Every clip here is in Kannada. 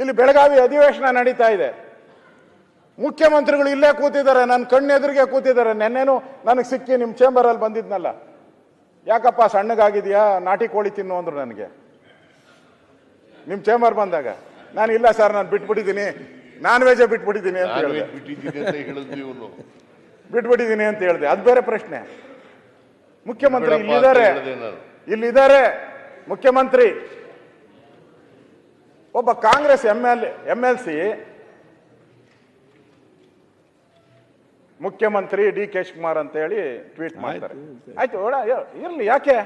ಇಲ್ಲಿ ಬೆಳಗಾವಿ ಅಧಿವೇಶನ ನಡೀತಾ ಇದೆ. ಮುಖ್ಯಮಂತ್ರಿಗಳು ಇಲ್ಲೇ ಕೂತಿದ್ದಾರೆ ನನ್ನ ಕಣ್ಣೆದುರಿಗೆ ಕೂತಿದ್ದಾರೆ. ನೆನ್ನೆನು ನನಗೆ ಸಿಕ್ಕಿ ನಿಮ್ಮ ಚೇಂಬರಲ್ಲಿ ಬಂದಿದ್ನಲ್ಲ. ಯಾಕಪ್ಪ ಸಣ್ಣಗಾಗಿದೆಯಾ? ನಾಟಿ ಕೋಳಿ ತಿನ್ನು ಅಂದರು ನನಗೆ. ನಿಮ್ಮ ಚೇಂಬರ್ ಬಂದಾಗ. ನಾನು ಇಲ್ಲ ಸರ್ ನಾನು ಬಿಟ್ಬಿಟ್ಟಿದ್ದೀನಿ. ನಾನ್ ವೆಜ್ ಬಿಟ್ಬಿಟ್ಟಿದ್ದೀನಿ ಅಂತ ಹೇಳಿದೆ. ಬಿಟ್ಬಿಟ್ಟಿದ್ದೀನಿ ಅಂತ ಹೇಳಿದೆ. ಅದು ಬೇರೆ ಪ್ರಶ್ನೆ. ಮುಖ್ಯಮಂತ್ರಿ ಇಲ್ಲಿದ್ದಾರೆ. ಇಲ್ಲಿದ್ದಾರೆ ಮುಖ್ಯಮಂತ್ರಿ. ಒಬ್ಬ Congress M L M L C ಮುಖ್ಯಮಂತ್ರಿ ಡಿ ಕೆ ಕುಮಾರ್ ಅಂತ ಹೇಳಿ ಟ್ವೀಟ್ ಮಾಡ್ತಾರೆ ಆಯ್ತು ಇರ್ಲಿ ಯಾಕೆ?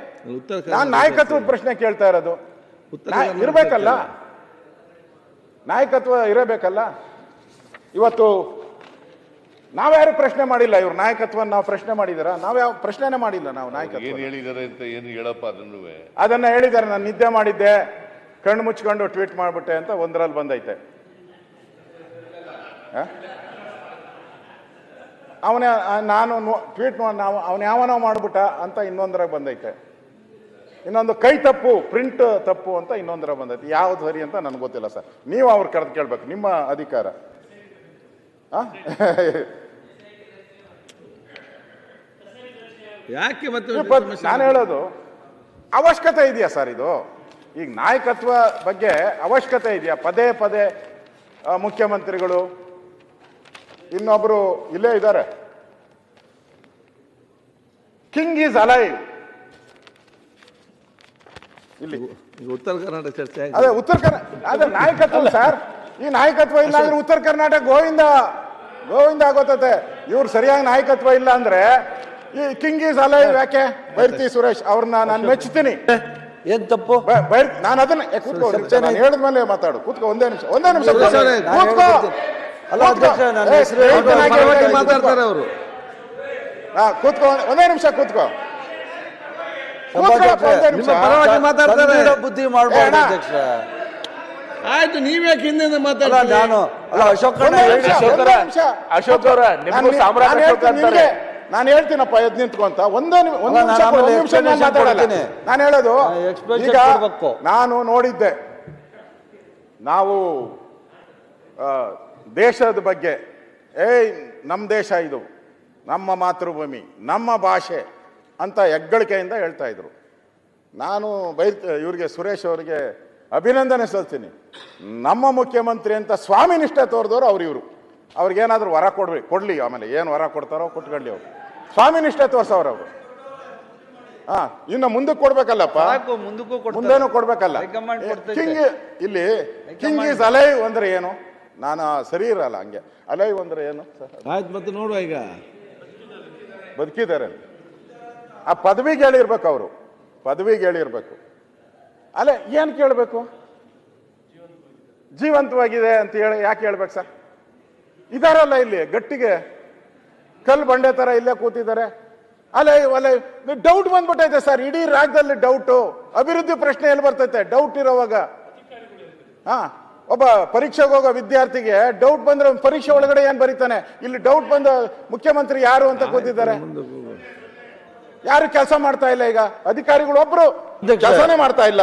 ನಾನ್ ನಾಯಕತ್ವದ ಪ್ರಶ್ನೆ ಕೇಳ್ತಾ ಇರೋದು. ಇರ್ಬೇಕಲ್ಲ? ನಾಯಕತ್ವ ಇರಬೇಕಲ್ಲ? ಇವತ್ತು ನಾವ್ಯಾರು ಪ್ರಶ್ನೆ ಮಾಡಿಲ್ಲ? ಇವ್ರ ನಾಯಕತ್ವ ನಾವು ಪ್ರಶ್ನೆ ಮಾಡಿದಾರ? ನಾವ್ಯಾವ ಪ್ರಶ್ನೆನೇ ಮಾಡಿಲ್ಲ ನಾವು ನಾಯಕತ್ವ ಏನ್ ಹೇಳಿದಾರೆ ಅಂತ ಏನು ಹೇಳಪ್ಪ ಅದನ್ನು ಅದನ್ನ ಹೇಳಿದ್ದಾರೆ ನಾನು ನಿದ್ದೆ ಮಾಡಿದ್ದೆ. ಕಣ್ಣು ಮುಚ್ಕೊಂಡು ಟ್ವೀಟ್ ಮಾಡಿಬಿಟ್ಟೆ ಅಂತ ಒಂದರಲ್ಲಿ ಬಂದೈತೆ. ಅವನ ನಾನು ಟ್ವೀಟ್ ನಾವು ಅವನ ಯಾವನೋ ಮಾಡಿಬಿಟ್ಟ ಅಂತ ಇನ್ನೊಂದರಾಗ ಬಂದೈತೆ. ಇನ್ನೊಂದು ಕೈ ತಪ್ಪು ಪ್ರಿಂಟ್ ತಪ್ಪು ಅಂತ ಇನ್ನೊಂದರ ಬಂದೈತೆ. ಯಾವ್ದು ಸರಿ ಅಂತ ನನಗೆ ಗೊತ್ತಿಲ್ಲ ಸರ್. ನೀವು ಅವ್ರು ಕರೆದು ಕೇಳ್ಬೇಕು ನಿಮ್ಮ ಅಧಿಕಾರ? ಯಾಕೆ ನಾನು ಹೇಳೋದು ಅವಶ್ಯಕತೆ ಇದೆಯಾ ಸರ್ ಇದು? ಈಗ ನಾಯಕತ್ವ ಬಗ್ಗೆ ಅವಶ್ಯಕತೆ ಇದೆಯಾ? ಪದೇ ಪದೇ ಮುಖ್ಯಮಂತ್ರಿಗಳು ಇನ್ನೊಬ್ರು ಇಲ್ಲೇ ಇದ್ದಾರೆ. ಕಿಂಗ್ ಈಸ್ ಅಲೈವ್ ಇಲ್ಲಿ. ಉತ್ತರ ಕರ್ನಾಟಕ ಚರ್ಚೆ. ಅದೇ ಉತ್ತರ ಕರ್ನಾಟಕ ಅದೇ ನಾಯಕತ್ವ ಸರ್ ಈ ನಾಯಕತ್ವ ಇಲ್ಲ ಅಂದ್ರೆ ಉತ್ತರ ಕರ್ನಾಟಕ ಗೋವಿಂದ ಗೋವಿಂದ ಆಗೋತತೆ. ಇವ್ರು ಸರಿಯಾಗಿ ನಾಯಕತ್ವ ಇಲ್ಲ ಅಂದ್ರೆ ಈ ಕಿಂಗ್ ಈಸ್ ಅಲೈವ್ ಯಾಕೆ? ಬೈರ್ತಿ ಸುರೇಶ್ ಅವ್ರನ್ನ ನಾನು ಮೆಚ್ಚುತ್ತೀನಿ ಏನ್ ತಪ್ಪು? ಬ- ನಾನು ಅದನ್ನ ಕೂತ್ಕೋ ಹೇಳಿದ್ಮೇಲೆ ಮಾತಾಡು ಕೂತ್ಕೋ ಒಂದೇ ನಿಮಿಷ ಒಂದೇ ನಿಮಿಷ ಕೂತ್ಕೋ. ಅಲ್ಲ, ಅಧ್ಯಕ್ಷ, ನನ್ನ ಹೆಸರು ಮಾತಾಡ್ತಾರೆ. ಅವರು. ಹಾ, ಕೂತ್ಕೋ ಒಂದೇ ನಿಮಿಷ ಕೂತ್ಕೋ. ನಿಮಿಷ. ನಿಮ್ಮ ಪರವಾಗಿ ಮಾತಾಡ್ತಾರೆ. ತಂದಿರೋ ಬುದ್ಧಿ ಮಾಡ್ಬಾರ್ದು ಅಧ್ಯಕ್ಷ. ಆಯ್ತು ನೀವ್ಯಾಕೆ ಹಿಂದಿಂದ ಮಾತಾಡ ಮಾತಾಡ್ತೀರಿ? ನಾನು ಅಲ್ಲ ಅಶೋಕ್ ಅಶೋಕ್ ಅವರ, ನಿಮ್ಗೂ ಸಾಮ್ರಾಜ್ಯ ನಾನು ಹೇಳ್ತೀನಪ್ಪ ಎದ್ ನಿಂತ್ಕೊಂತ ಒಂದೇ ನಿಮಿ- ಒಂದು ಅಲ್ಲ, ನಿಮಿಷ ನಾನು ಕೊಡು, ಒಂದು ನಿಮಿಷ ನಾನು explanation ಮಾತಾಡಲ್ಲ. ಕೊಡ್ತೀನಿ. ನಾನು ಹೇಳೋದು ನಾನು explanation ಈಗ ಕೊಡ್ಬೇಕು. ನಾನು ನೋಡಿದ್ದೆ ನಾವು ಆ, ದೇಶದ ಬಗ್ಗೆ ಏಯ್ ನಮ್ಮ ದೇಶ ಇದು ನಮ್ಮ ಮಾತೃಭೂಮಿ ನಮ್ಮ ಭಾಷೆ ಅಂತ ಹೆಗ್ಗಳಿಕೆಯಿಂದ ಹೇಳ್ತಾ ಇದ್ರು. ನಾನು ಬೈ ಇವ್ರಿಗೆ ಸುರೇಶ್ ಅವರಿಗೆ ಅಭಿನಂದನೆ ಸಲ್ತೀನಿ ನಮ್ಮ ಮುಖ್ಯಮಂತ್ರಿ ಅಂತ ಸ್ವಾಮಿ ನಿಷ್ಠೆ ತೋರಿದವರು ಅವ್ರು ಇವರು ಅವ್ರಿಗೇನಾದ್ರೂ ವರ ಕೊಡ್ರಿ ಕೊಡಲಿ ಆಮೇಲೆ ಏನು ವರ ಕೊಡ್ತಾರೋ ಕೊಟ್ಕೊಳ್ಳಿ ಅವರು. ಸ್ವಾಮಿ ನಿಷ್ಠೆ ತೋರ್ಸವ್ರು ಅವರು. ಹಾ ಇನ್ನು ಮುಂದಕ್ಕೆ ಕೊಡ್ಬೇಕಲ್ಲಪ್ಪ. ಮುಂದೇನು ಕೊಡ್ಬೇಕಲ್ಲ? ಕಿಂಗ್ ಇಲ್ಲಿ ಕಿಂಗ್ ಈಸ್ ಅಲೈವ್ ಅಂದ್ರೆ ಏನು? ನಾನು ಸರಿ ಇರಲ್ಲ ಹಂಗೆ. ಅಲೈವ್ ಅಂದ್ರೆ ಏನು? ಆಯ್ತು ಮತ್ತೆ ನೋಡುವ ಈಗ. ಬದುಕಿದ್ದಾರೆ. ಆ ಪದವಿಗೆ ಹೇಳಿರ್ಬೇಕು ಅವರು. ಪದವಿಗೆ ಹೇಳಿರ್ಬೇಕು. ಅಲ್ಲ ಏನು ಕೇಳಬೇಕು? ಜೀವಂತವಾಗಿದೆ ಅಂತ ಹೇಳಿ ಯಾಕೆ ಹೇಳ್ಬೇಕು ಸರ್? ಇದಾರಲ್ಲ ಇಲ್ಲಿ ಗಟ್ಟಿಗೆ. ಕಲ್ಲು ಬಂಡೆ ತರ ಇಲ್ಲೇ ಕೂತಿದ್ದಾರೆ. ಅಲ್ಲೇ ಅಲ್ಲೇ ಡೌಟ್ ಬಂದ್ಬಿಟ್ಟೈತೆ ಸರ್ ಇಡೀ ರಾಜ್ಯದಲ್ಲಿ ಡೌಟು ಅಭಿವೃದ್ಧಿ ಪ್ರಶ್ನೆ ಎಲ್ಲಿ ಬರ್ತೈತೆ? ಡೌಟ್ ಇರೋವಾಗ. ಹಾ ಒಬ್ಬ ಪರೀಕ್ಷೆಗೆ ಹೋಗೋ ವಿದ್ಯಾರ್ಥಿಗೆ ಡೌಟ್ ಬಂದ್ರೆ ಪರೀಕ್ಷೆ ಒಳಗಡೆ ಏನ್ ಬರೀತಾನೆ? ಇಲ್ಲಿ ಡೌಟ್ ಬಂದ ಮುಖ್ಯಮಂತ್ರಿ ಯಾರು ಅಂತ ಕೂತಿದ್ದಾರೆ. ಯಾರು ಕೆಲಸ ಮಾಡ್ತಾ ಇಲ್ಲ ಈಗ? ಅಧಿಕಾರಿಗಳು ಒಬ್ರು. ಕೆಲಸನೇ ಮಾಡ್ತಾ ಇಲ್ಲ.